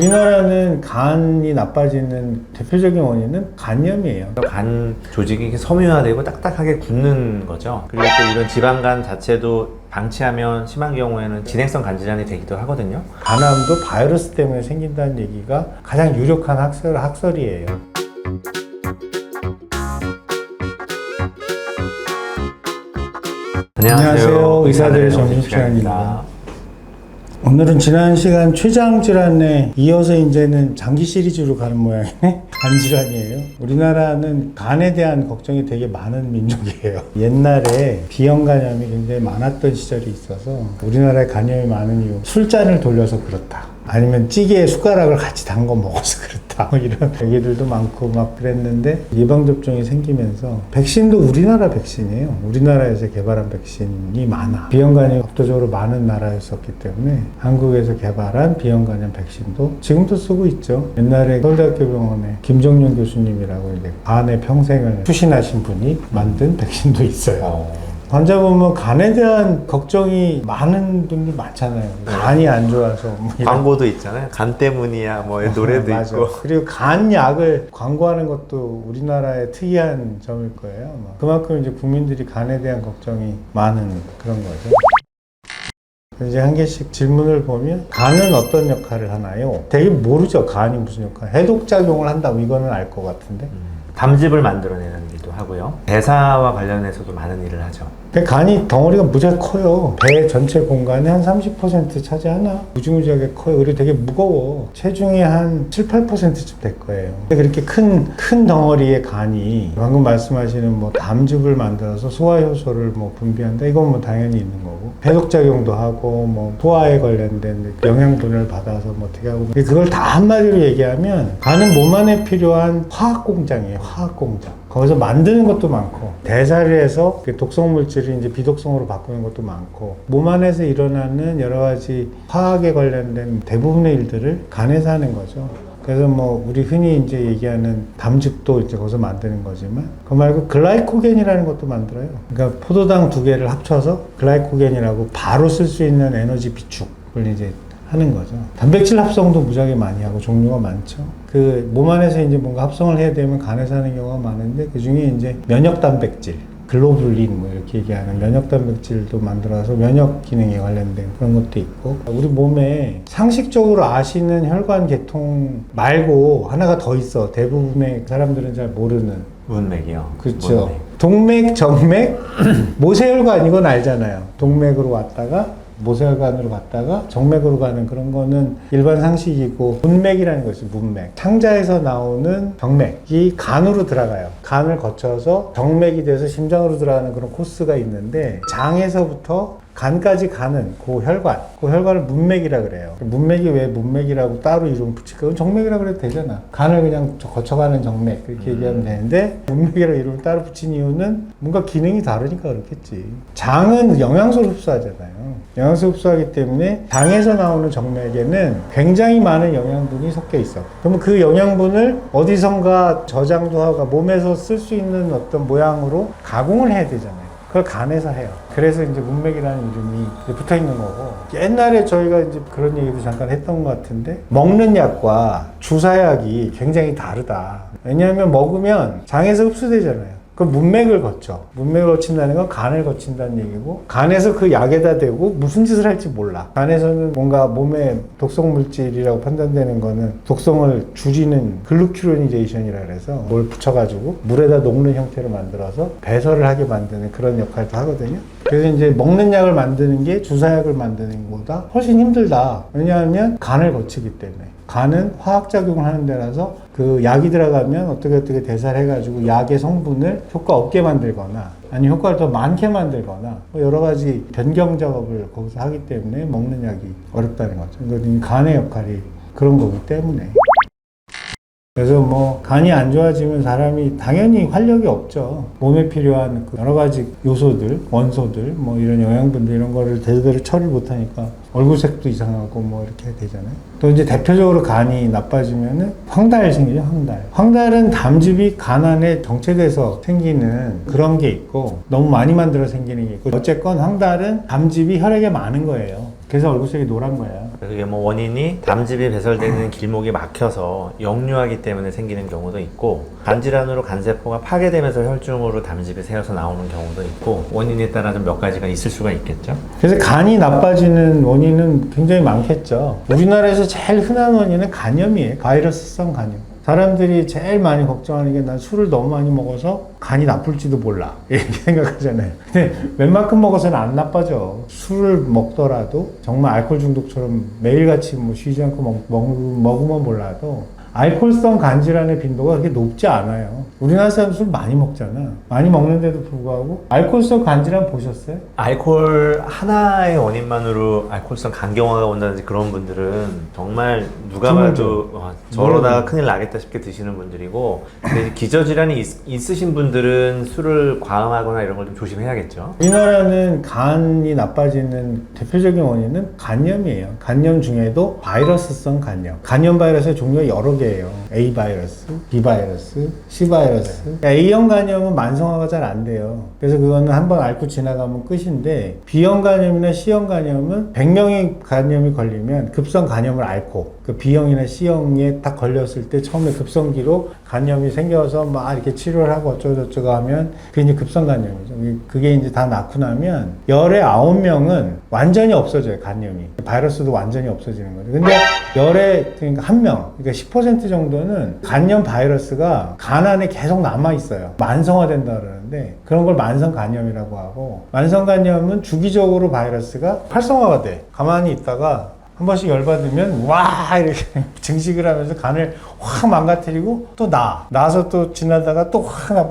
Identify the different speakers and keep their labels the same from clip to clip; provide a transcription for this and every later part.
Speaker 1: 우리나라는 간이 나빠지는 대표적인 원인은 간염이에요.
Speaker 2: 간 조직이 섬유화되고 딱딱하게 굳는 거죠. 그리고 또 이런 지방간 자체도 방치하면 심한 경우에는 진행성 간 질환이 되기도 하거든요.
Speaker 1: 간암도 바이러스 때문에 생긴다는 얘기가 가장 유력한 학설, 학설이에요. 안녕하세요. 의사들의 점심시간입니다. 오늘은 지난 시간 췌장 질환에 이어서 이제는 장기 시리즈로 가는 모양이네. 간 질환이에요. 우리나라는 간에 대한 걱정이 되게 많은 민족이에요. 옛날에 비형 간염이 굉장히 많았던 시절이 있어서 우리나라에 간염이 많은 이유 술잔을 돌려서 그렇다. 아니면 찌개에 숟가락을 같이 담궈 먹어서 그렇다. 뭐 이런 얘기들도 많고 막 그랬는데 예방접종이 생기면서 백신도 우리나라 백신이에요. 우리나라에서 개발한 백신이 많아. 비형 간염이 압도적으로 많은 나라였었기 때문에 한국에서 개발한 비형 간염 백신도 지금도 쓰고 있죠. 옛날에 서울대학교 병원에 김정윤 교수님이라고 이제 간의 평생을 투신하신 분이 만든 백신도 있어요. 환자 보면 간에 대한 걱정이 많은 분들 많잖아요. 간이 안 좋아서 뭐 이런
Speaker 2: 광고도 있잖아요. 간 때문이야. 뭐 노래도
Speaker 1: 맞아.
Speaker 2: 있고.
Speaker 1: 그리고 간 약을 광고하는 것도 우리나라의 특이한 점일 거예요. 아마. 그만큼 이제 국민들이 간에 대한 걱정이 많은 그런 거죠. 이제 한 개씩 질문을 보면 간은 어떤 역할을 하나요? 되게 모르죠. 간이 무슨 역할. 해독 작용을 한다고 이거는 알 것 같은데.
Speaker 2: 담즙을 만들어내는 일도 하고요. 대사와 관련해서도 많은 일을 하죠.
Speaker 1: 근데 간이 덩어리가 무지하게 커요. 배 전체 공간의 한 30% 차지하나? 무지무지하게 커요. 그리고 되게 무거워. 체중의 한 7, 8%쯤 될 거예요. 근데 그렇게 큰, 큰 덩어리의 간이 방금 말씀하시는 뭐 담즙을 만들어서 소화효소를 뭐 분비한다? 이건 뭐 당연히 있는 거고. 해독작용도 하고, 뭐 소화에 관련된 영양분을 받아서 뭐 어떻게 하고. 그걸 다 한마디로 얘기하면 간은 몸 안에 필요한 화학공장이에요. 화학공장. 거기서 만드는 것도 많고 대사를 해서 그 독성 물질을 이제 비독성으로 바꾸는 것도 많고 몸 안에서 일어나는 여러 가지 화학에 관련된 대부분의 일들을 간에서 하는 거죠. 그래서 뭐 우리 흔히 이제 얘기하는 담즙도 이제 거기서 만드는 거지만 그 말고 글라이코겐이라는 것도 만들어요. 그러니까 포도당 두 개를 합쳐서 글라이코겐이라고 바로 쓸 수 있는 에너지 비축을 이제 하는 거죠. 단백질 합성도 무지하게 많이 하고 종류가 많죠. 그 몸 안에서 이제 뭔가 합성을 해야 되면 간에서 하는 경우가 많은데 그 중에 이제 면역 단백질, 글로불린 뭐 이렇게 얘기하는 면역 단백질도 만들어서 면역 기능에 관련된 그런 것도 있고 우리 몸에 상식적으로 아시는 혈관 계통 말고 하나가 더 있어. 대부분의 사람들은 잘 모르는
Speaker 2: 문맥이요.
Speaker 1: 그렇죠.
Speaker 2: 문맥.
Speaker 1: 동맥, 정맥, 모세혈관 이건 알잖아요. 동맥으로 왔다가 모세혈관으로 갔다가 정맥으로 가는 그런 거는 일반 상식이고 문맥이라는 것이 문맥. 창자에서 나오는 정맥이 간으로 들어가요. 간을 거쳐서 정맥이 돼서 심장으로 들어가는 그런 코스가 있는데 장에서부터 간까지 가는 그 혈관, 그 혈관을 문맥이라 그래요. 문맥이 왜 문맥이라고 따로 이름 붙일까? 그건 정맥이라 그래도 되잖아. 간을 그냥 저- 거쳐가는 정맥 그렇게 얘기하면 되는데 문맥이라고 이름을 따로 붙인 이유는 뭔가 기능이 다르니까 그렇겠지. 장은 영양소를 흡수하잖아요. 영양소 흡수하기 때문에 장에서 나오는 정맥에는 굉장히 많은 영양분이 섞여 있어. 그러면 그 영양분을 어디선가 저장도 하고 몸에서 쓸 수 있는 어떤 모양으로 가공을 해야 되잖아요. 그걸 간에서 해요. 그래서 이제 문맥이라는 이름이 붙어 있는 거고. 옛날에 저희가 이제 그런 얘기도 잠깐 했던 것 같은데, 먹는 약과 주사약이 굉장히 다르다. 왜냐하면 먹으면 장에서 흡수되잖아요. 그 문맥을 거쳐. 문맥을 거친다는 건 간을 거친다는 얘기고, 간에서 그 약에다 대고 무슨 짓을 할지 몰라. 간에서는 뭔가 몸에 독성 물질이라고 판단되는 거는 독성을 줄이는 글루큐로니제이션이라 그래서 뭘 붙여가지고 물에다 녹는 형태로 만들어서 배설을 하게 만드는 그런 역할도 하거든요. 그래서 이제 먹는 약을 만드는 게 주사약을 만드는 것보다 훨씬 힘들다. 왜냐하면 간을 거치기 때문에. 간은 화학작용을 하는 데라서 그 약이 들어가면 어떻게 어떻게 대사를 해가지고 약의 성분을 효과 없게 만들거나 아니 효과를 더 많게 만들거나 뭐 여러 가지 변경 작업을 거기서 하기 때문에 먹는 약이 어렵다는 거죠. 이건 간의 역할이 그런 거기 때문에. 그래서 뭐 간이 안 좋아지면 사람이 당연히 활력이 없죠. 몸에 필요한 그 여러 가지 요소들, 원소들, 뭐 이런 영양분들 이런 거를 제대로 처리를 못하니까 얼굴색도 이상하고 뭐 이렇게 되잖아요. 또 이제 대표적으로 간이 나빠지면은 황달 생기죠, 황달. 황달은 담즙이 간 안에 정체돼서 생기는 그런 게 있고 너무 많이 만들어 생기는 게 있고 어쨌건 황달은 담즙이 혈액에 많은 거예요. 그래서 얼굴색이 노란 거야.
Speaker 2: 그게 뭐 원인이 담즙이 배설되는 길목이 막혀서 역류하기 때문에 생기는 경우도 있고 간 질환으로 간세포가 파괴되면서 혈중으로 담즙이 새어서 나오는 경우도 있고 원인에 따라 좀 몇 가지가 있을 수가 있겠죠.
Speaker 1: 그래서 간이 나빠지는 원 인은 굉장히 많겠죠. 우리나라에서 제일 흔한 원인은 간염이에요. 바이러스성 간염. 사람들이 제일 많이 걱정하는 게 난 술을 너무 많이 먹어서 간이 나쁠지도 몰라. 이렇게 생각하잖아요. 근데 웬만큼 먹어서는 안 나빠져. 술을 먹더라도 정말 알코올 중독처럼 매일같이 뭐 쉬지 않고 먹, 먹, 먹으면 몰라도 알코올성 간 질환의 빈도가 그렇게 높지 않아요. 우리나라 사람 술 많이 먹잖아. 많이 먹는데도 불구하고 알코올성 간 질환 보셨어요?
Speaker 2: 알코올 하나의 원인만으로 알코올성 간경화가 온다든지 그런 분들은 정말 누가. 봐도 와, 저러다가 큰일 나겠다 싶게 드시는 분들이고 근데 이제 기저 질환이 있, 으신 분들은 술을 과음하거나 이런 걸 좀 조심해야겠죠.
Speaker 1: 우리나라는 간이 나빠지는 대표적인 원인은 간염이에요. 간염 중에도 바이러스성 간염. 간염 바이러스의 종류가 여러 개예요. A 바이러스, B 바이러스, C 바이러스. 그러니까 A형 간염은 만성화가 잘 안 돼요. 그래서 그거는 한번 앓고 지나가면 끝인데 B형 간염이나 C형 간염은 100명이 간염이 걸리면 급성 간염을 앓고 그 B형이나 C형에 딱 걸렸을 때 처음에 급성기로 간염이 생겨서 막 이렇게 치료를 하고 어쩌고저쩌고 하면 그게 이제 급성 간염이죠. 그게 이제 다 낳고 나면 열에 아홉 명은 완전히 없어져요, 간염이. 바이러스도 완전히 없어지는 거죠. 근데 열에 그러니까 한 명, 그러니까 10% 정도는 간염 바이러스가 간 안에 계속 남아 있어요. 만성화된다 그러는데 그런 걸 만성 간염이라고 하고 만성 간염은 주기적으로 바이러스가 활성화가 돼. 가만히 있다가 한 번씩 열받으면 와 이렇게 증식을 하면서 간을 확 망가뜨리고 또 나. 나서 또 지나다가 또 확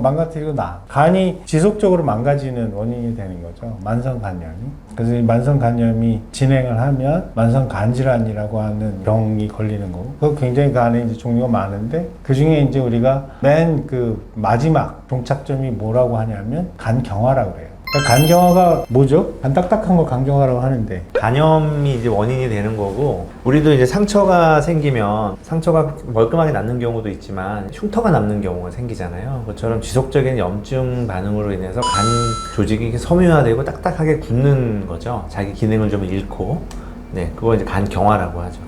Speaker 1: 망가뜨리고 나. 간이 지속적으로 망가지는 원인이 되는 거죠. 만성 간염이. 그래서 이 만성 간염이 진행을 하면 만성 간질환이라고 하는 병이 걸리는 거고. 그 굉장히 간에 이제 종류가 많은데 그 중에 이제 우리가 맨 그 마지막 종착점이 뭐라고 하냐면 간경화라고 그래요. 간경화가 뭐죠? 간 딱딱한 걸 간경화라고 하는데
Speaker 2: 간염이 이제 원인이 되는 거고 우리도 이제 상처가 생기면 상처가 멀끔하게 낫는 경우도 있지만 흉터가 남는 경우가 생기잖아요. 그것처럼 지속적인 염증 반응으로 인해서 간 조직이 섬유화되고 딱딱하게 굳는 거죠. 자기 기능을 좀 잃고 네, 그거 이제 간경화라고 하죠.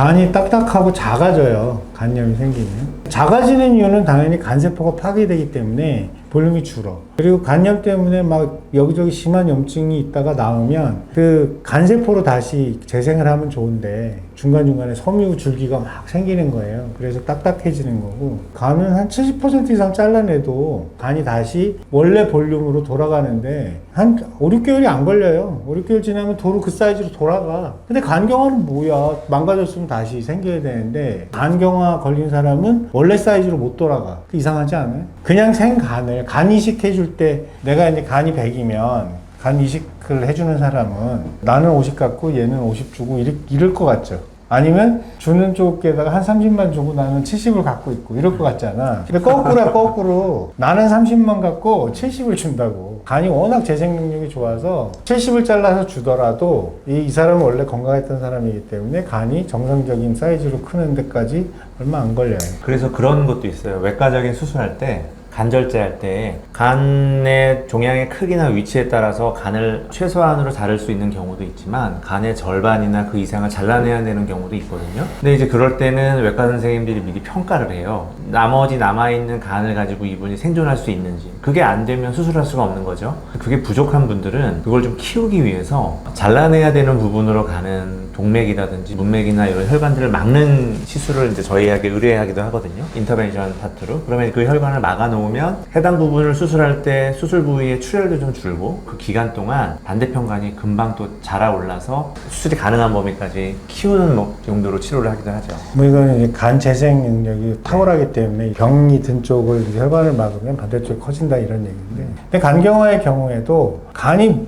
Speaker 1: 간이 딱딱하고 작아져요. 간염이 생기면. 작아지는 이유는 당연히 간세포가 파괴되기 때문에 볼륨이 줄어. 그리고 간염 때문에 막 여기저기 심한 염증이 있다가 나오면 그 간세포로 다시 재생을 하면 좋은데 중간중간에 섬유 줄기가 막 생기는 거예요. 그래서 딱딱해지는 거고 간은 한 70% 이상 잘라내도 간이 다시 원래 볼륨으로 돌아가는데 한 5, 6개월이 안 걸려요. 5, 6개월 지나면 도로 그 사이즈로 돌아가. 근데 간경화는 뭐야? 망가졌으면 다시 생겨야 되는데 간경화 걸린 사람은 원래 사이즈로 못 돌아가. 그 이상하지 않아요? 그냥 생간을 간 이식 해줄 때 내가 이제 간이 100이면 간 이식을 해주는 사람은 나는 50 갖고 얘는 50 주고 이럴, 이럴 것 같죠. 아니면 주는 쪽에다가 한 30만 주고 나는 70을 갖고 있고 이럴 것 같잖아. 근데 거꾸로야 거꾸로 나는 30만 갖고 70을 준다고. 간이 워낙 재생 능력이 좋아서 70을 잘라서 주더라도 이, 이 사람은 원래 건강했던 사람이기 때문에 간이 정상적인 사이즈로 크는 데까지 얼마 안 걸려요.
Speaker 2: 그래서 그런 것도 있어요. 외과적인 수술할 때 간절제 할 때 간의 종양의 크기나 위치에 따라서 간을 최소한으로 자를 수 있는 경우도 있지만 간의 절반이나 그 이상을 잘라내야 되는 경우도 있거든요. 근데 이제 그럴 때는 외과 선생님들이 미리 평가를 해요. 나머지 남아있는 간을 가지고 이분이 생존할 수 있는지. 그게 안 되면 수술할 수가 없는 거죠. 그게 부족한 분들은 그걸 좀 키우기 위해서 잘라내야 되는 부분으로 가는 동맥이라든지 문맥이나 이런 혈관들을 막는 시술을 이제 저희에게 의뢰하기도 하거든요. 인터벤션 파트로. 그러면 그 혈관을 막아 놓 으면 해당 부분을 수술할 때 수술 부위의 출혈도 좀 줄고 그 기간 동안 반대편 간이 금방 또 자라 올라서 수술이 가능한 범위까지 키우는 뭐 용도로 치료를 하기도 하죠.
Speaker 1: 뭐 이거는 간 재생 능력이 탁월하기 때문에 병이 든 쪽을 혈관을 막으면 반대쪽이 커진다 이런 얘기인데 근데 간경화의 경우에도 간이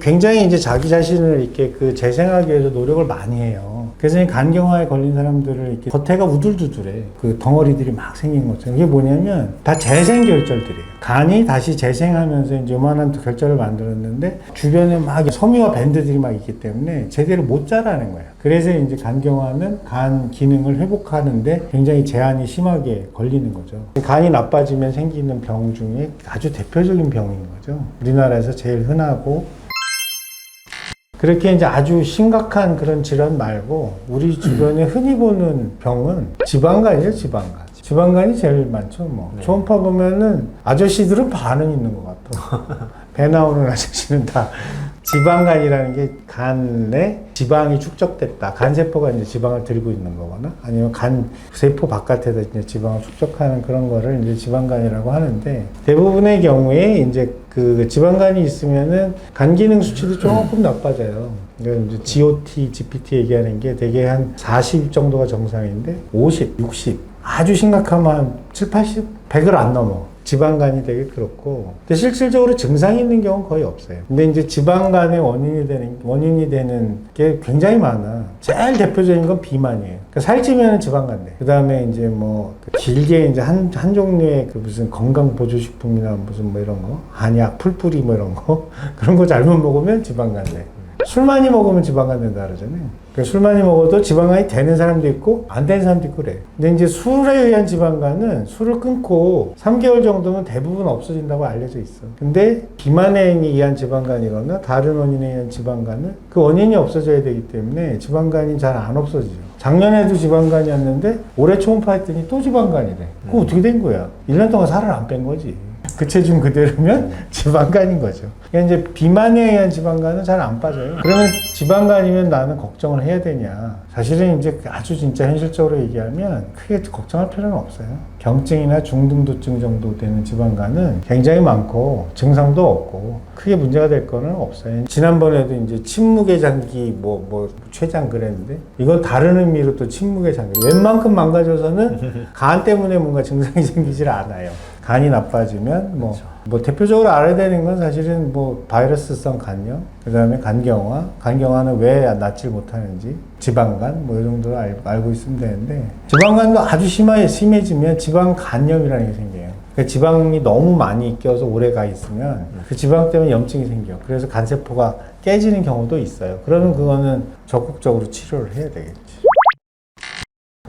Speaker 1: 굉장히 이제 자기 자신을 이렇게 그 재생하기 위해서 노력을 많이 해요. 그래서 이 간경화에 걸린 사람들을 이렇게 겉에가 우둘두둘해. 그 덩어리들이 막 생긴 것처럼. 이게 뭐냐면 다 재생 결절들이에요. 간이 다시 재생하면서 이제 요만한 결절을 만들었는데 주변에 막 섬유화 밴드들이 막 있기 때문에 제대로 못 자라는 거예요. 그래서 이제 간경화는 간 기능을 회복하는데 굉장히 제한이 심하게 걸리는 거죠. 간이 나빠지면 생기는 병 중에 아주 대표적인 병인 거죠. 우리나라에서 제일 흔하고 그렇게 이제 아주 심각한 그런 질환 말고 우리 주변에 흔히 보는 병은 지방간이죠, 지방간. 지방간이 제일 많죠, 뭐.
Speaker 2: 네.
Speaker 1: 초음파 보면은 아저씨들은 반은 있는 것 같아. 배 나오는 아저씨는 다 지방간이라는 게 간에 지방이 축적됐다. 간세포가 이제 지방을 들고 있는 거거나 아니면 간 세포 바깥에다 이제 지방을 축적하는 그런 거를 이제 지방간이라고 하는데 대부분의 경우에 이제 그 지방간이 있으면은 간 기능 수치도 조금 나빠져요. 그러니까 이제 GOT, GPT 얘기하는 게 대개 한 40 정도가 정상인데 50, 60 아주 심각하면 한 7, 80, 100을 안 넘어. 지방간이 되게 그렇고. 근데 실질적으로 증상이 있는 경우는 거의 없어요. 근데 이제 지방간의 원인이 되는, 원인이 되는 게 굉장히 많아. 제일 대표적인 건 비만이에요. 그러니까 살찌면 지방간 돼. 그 다음에 이제 뭐, 길게 이제 한, 한 종류의 그 무슨 건강 보조식품이나 무슨 뭐 이런 거, 한약, 풀뿌리 뭐 이런 거, 그런 거 잘못 먹으면 지방간 돼. 술 많이 먹으면 지방간 된다 그러잖아요. 그러니까 술 많이 먹어도 지방간이 되는 사람도 있고 안 되는 사람도 있고 그래. 근데 이제 술에 의한 지방간은 술을 끊고 3개월 정도면 대부분 없어진다고 알려져 있어. 근데 비만에 의한 지방간이거나 다른 원인에 의한 지방간은 그 원인이 없어져야 되기 때문에 지방간이 잘 안 없어지죠. 작년에도 지방간이었는데 올해 초음파 했더니 또 지방간이래. 그거 어떻게 된 거야? 1년 동안 살을 안 뺀 거지. 그 체중 그대로면 지방간인 거죠. 그러니까 이제 비만에 의한 지방간은 잘 안 빠져요. 그러면 지방간이면 나는 걱정을 해야 되냐? 사실은 이제 아주 진짜 현실적으로 얘기하면 크게 걱정할 필요는 없어요. 경증이나 중등도증 정도 되는 지방간은 굉장히 많고 증상도 없고 크게 문제가 될 거는 없어요. 지난번에도 이제 침묵의 장기 뭐 뭐 췌장 그랬는데 이건 다른 의미로 또 침묵의 장기 웬만큼 망가져서는 간 때문에 뭔가 증상이 생기질 않아요. 간이 나빠지면 뭐, 뭐 대표적으로 알아야 되는 건 사실은 뭐 바이러스성 간염, 그 다음에 간경화, 간경화는 왜 낫질 못하는지, 지방간 뭐 이 정도로 알, 알고 있으면 되는데 지방간도 아주 심하게 심해지면 지방 간염이라는 게 생겨요. 그러니까 지방이 너무 많이 껴서 오래 가 있으면 그 지방 때문에 염증이 생겨. 그래서 간세포가 깨지는 경우도 있어요. 그러면 그거는 적극적으로 치료를 해야 되겠지.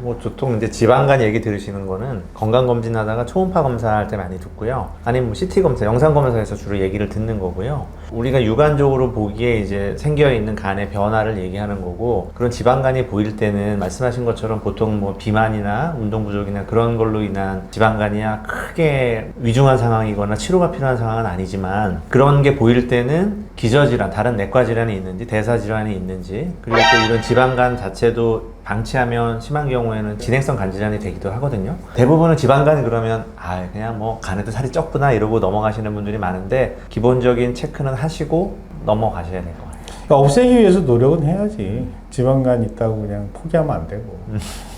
Speaker 2: 뭐 보통 이제 지방간 얘기 들으시는 거는 건강 검진하다가 초음파 검사할 때 많이 듣고요. 아니면 뭐 CT 검사, 영상 검사에서 주로 얘기를 듣는 거고요. 우리가 육안적으로 보기에 이제 생겨 있는 간의 변화를 얘기하는 거고 그런 지방간이 보일 때는 말씀하신 것처럼 보통 뭐 비만이나 운동 부족이나 그런 걸로 인한 지방간이야 크게 위중한 상황이거나 치료가 필요한 상황은 아니지만 그런 게 보일 때는 기저질환, 다른 내과 질환이 있는지 대사 질환이 있는지 그리고 또 이런 지방간 자체도 방치하면 심한 경우에는 진행성 간 질환이 되기도 하거든요. 대부분은 지방간이 그러면 아 그냥 뭐 간에도 살이 쪘구나 이러고 넘어가시는 분들이 많은데 기본적인 체크는 하시고 넘어가셔야 될 것 같아요.
Speaker 1: 그러니까 없애기 위해서 노력은 해야지. 지방간 있다고 그냥 포기하면 안 되고.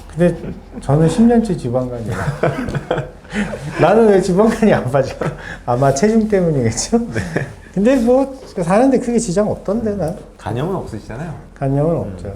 Speaker 1: 근데 저는 10년째 지방간이라. 나는 왜 지방간이 안 빠질까? 아마 체중 때문이겠죠? 근데 뭐 사는데 크게 지장 없던데 난.
Speaker 2: 간염은 없으시잖아요.
Speaker 1: 간염은 없죠.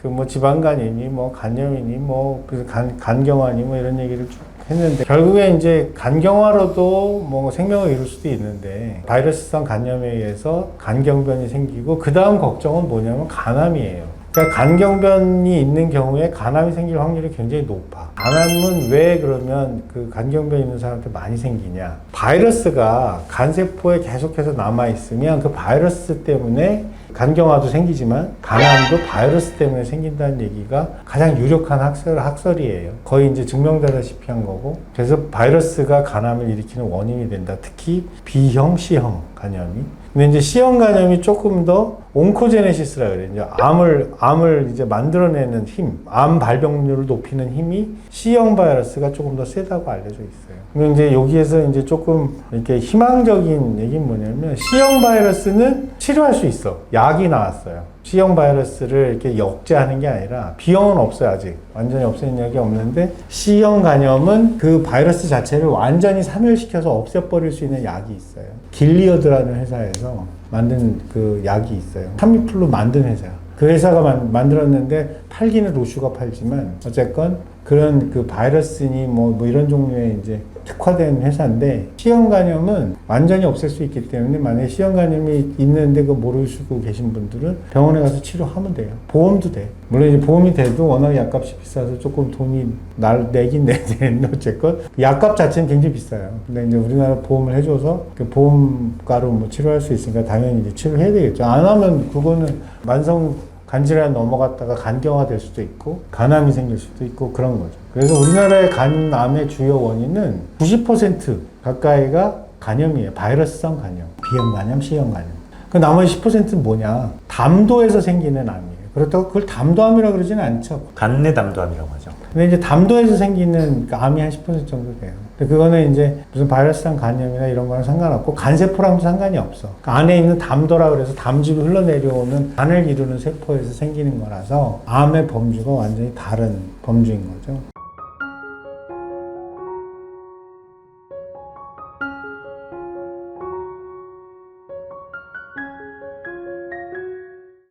Speaker 1: 그 뭐 지방간이니 뭐 간염이니 뭐 그래서 간 간경화니 뭐 이런 얘기를 쭉 했는데 결국에 이제 간경화로도 뭐 생명을 잃을 수도 있는데 바이러스성 간염에 의해서 간경변이 생기고 그 다음 걱정은 뭐냐면 간암이에요. 그러니까 간경변이 있는 경우에 간암이 생길 확률이 굉장히 높아. 간암은 왜 그러면 그 간경변 있는 사람한테 많이 생기냐? 바이러스가 간세포에 계속해서 남아 있으면 그 바이러스 때문에 간경화도 생기지만 간암도 바이러스 때문에 생긴다는 얘기가 가장 유력한 학설, 학설이에요. 거의 이제 증명되다시피 한 거고. 그래서 바이러스가 간암을 일으키는 원인이 된다. 특히 B형, C형 간염이. 근데 이제 C형 간염이 조금 더 온코제네시스라 그래요. 암을, 암을 이제 만들어내는 힘, 암 발병률을 높이는 힘이 C형 바이러스가 조금 더 세다고 알려져 있어요. 근데 이제 여기에서 이제 조금 이렇게 희망적인 얘기는 뭐냐면 C형 바이러스는 치료할 수 있어. 약이 나왔어요. C형 바이러스를 이렇게 역제하는 게 아니라 B형은 없어요 아직 완전히 없애는 약이 없는데 C형 간염은 그 바이러스 자체를 완전히 사멸시켜서 없애버릴 수 있는 약이 있어요 길리어드라는 회사에서 만든 그 약이 있어요. 타미플루 만든 회사야 그 회사가 만, 만들었는데 팔기는 로슈가 팔지만 어쨌건 그런 그 바이러스니 뭐, 뭐 이런 종류의 이제 특화된 회사인데 C형 간염은 완전히 없앨 수 있기 때문에 만약에 C형 간염이 있는데 그 모르시고 계신 분들은 병원에 가서 치료하면 돼요. 보험도 돼. 물론 이제 보험이 돼도 워낙 약값이 비싸서 조금 돈이 날 내긴 되는데 어쨌건 약값 자체는 굉장히 비싸요. 근데 이제 우리나라 보험을 해줘서 그 보험가로 뭐 치료할 수 있으니까 당연히 이제 치료해야 되겠죠. 안 하면 그거는 만성 간질환 넘어갔다가 간경화 될 수도 있고 간암이 생길 수도 있고 그런 거죠. 그래서 우리나라의 간암의 주요 원인은 90% 가까이가 간염이에요. 바이러스성 간염, B형 간염, C형 간염. 그 나머지 10%는 뭐냐? 담도에서 생기는 암이에요. 그렇다고 그걸 담도암이라 그러지는 않죠.
Speaker 2: 간내 담도암이라고 하죠.
Speaker 1: 근데 이제 담도에서 생기는 그 암이 한 10% 정도 돼요. 근데 그거는 이제 무슨 바이러스성 간염이나 이런 거랑 상관없고 간세포랑도 상관이 없어. 그 안에 있는 담도라 그래서 담즙이 흘러내려오는 간을 이루는 세포에서 생기는 거라서 암의 범주가 완전히 다른 범주인 거죠.